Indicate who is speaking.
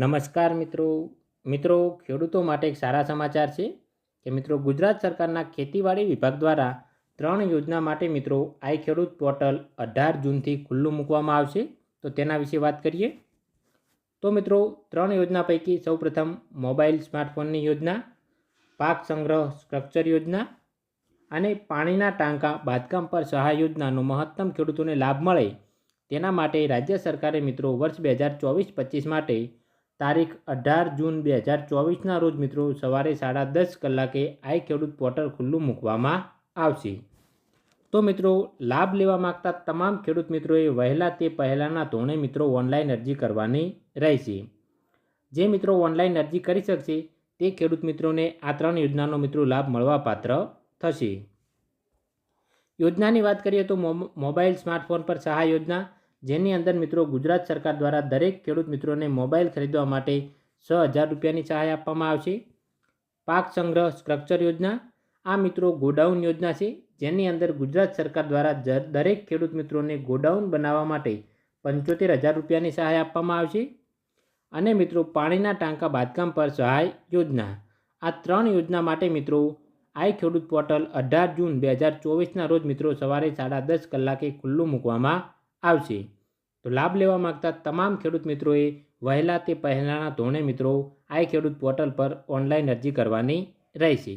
Speaker 1: નમસ્કાર મિત્રો. મિત્રો, ખેડૂતો માટે એક સારા સમાચાર છે કે મિત્રો, ગુજરાત સરકારના ખેતીવાડી વિભાગ દ્વારા ત્રણ યોજના માટે મિત્રો, આઈ ખેડૂત પોર્ટલ અઢાર જૂનથી ખુલ્લું મૂકવામાં આવશે. તો તેના વિશે વાત કરીએ. તો મિત્રો, ત્રણ યોજના પૈકી સૌપ્રથમ મોબાઈલ સ્માર્ટફોનની યોજના, પાક સંગ્રહ સ્ટ્રક્ચર યોજના અને પાણીના ટાંકા બાંધકામ પર સહાય યોજનાનો મહત્તમ ખેડૂતોને લાભ મળે. તેના માટે રાજ્ય સરકારે મિત્રો, વર્ષ બે હજાર ચોવીસ પચીસ માટે તારીખ અઢાર જૂન બે હજાર ચોવીસના રોજ મિત્રો સવારે સાડા દસ કલાકે આઈ ખેડૂત પોર્ટલ ખુલ્લું મૂકવામાં આવશે. તો મિત્રો, લાભ લેવા માગતા તમામ ખેડૂત મિત્રોએ વહેલા તે પહેલાંના ધોરણે મિત્રો ઓનલાઈન અરજી કરવાની રહેશે. જે મિત્રો ઓનલાઈન અરજી કરી શકશે, તે ખેડૂત મિત્રોને આ ત્રણ યોજનાનો મિત્રો લાભ મળવા પાત્ર થશે. યોજનાની વાત કરીએ તો મોબાઈલ, સ્માર્ટફોન પર સહાય યોજના જેની અંદર મિત્રો ગુજરાત સરકાર દ્વારા દરેક ખેડૂત મિત્રોને મોબાઈલ ખરીદવા માટે છ હજાર રૂપિયાની સહાય આપવામાં આવશે. પાક સંગ્રહ સ્ટ્રક્ચર યોજના. આ મિત્રો ગોડાઉન યોજના છે, જેની અંદર ગુજરાત સરકાર દ્વારા દરેક ખેડૂત મિત્રોને ગોડાઉન બનાવવા માટે પંચોતેર હજાર રૂપિયાની સહાય આપવામાં આવશે. અને મિત્રો પાણીના ટાંકા બાંધકામ પર સહાય યોજના. આ ત્રણ યોજના માટે મિત્રો આઈ ખેડૂત પોર્ટલ અઢાર જૂન બે હજાર ચોવીસના રોજ મિત્રો સવારે સાડા દસ કલાકે ખુલ્લું મૂકવામાં આવશે. તો લાભ લેવા માગતા તમામ ખેડૂત મિત્રોએ વહેલા તે પહેલાંના ધોરણે મિત્રો આઈ ખેડૂત પોર્ટલ પર ઓનલાઈન અરજી કરવાની રહેશે.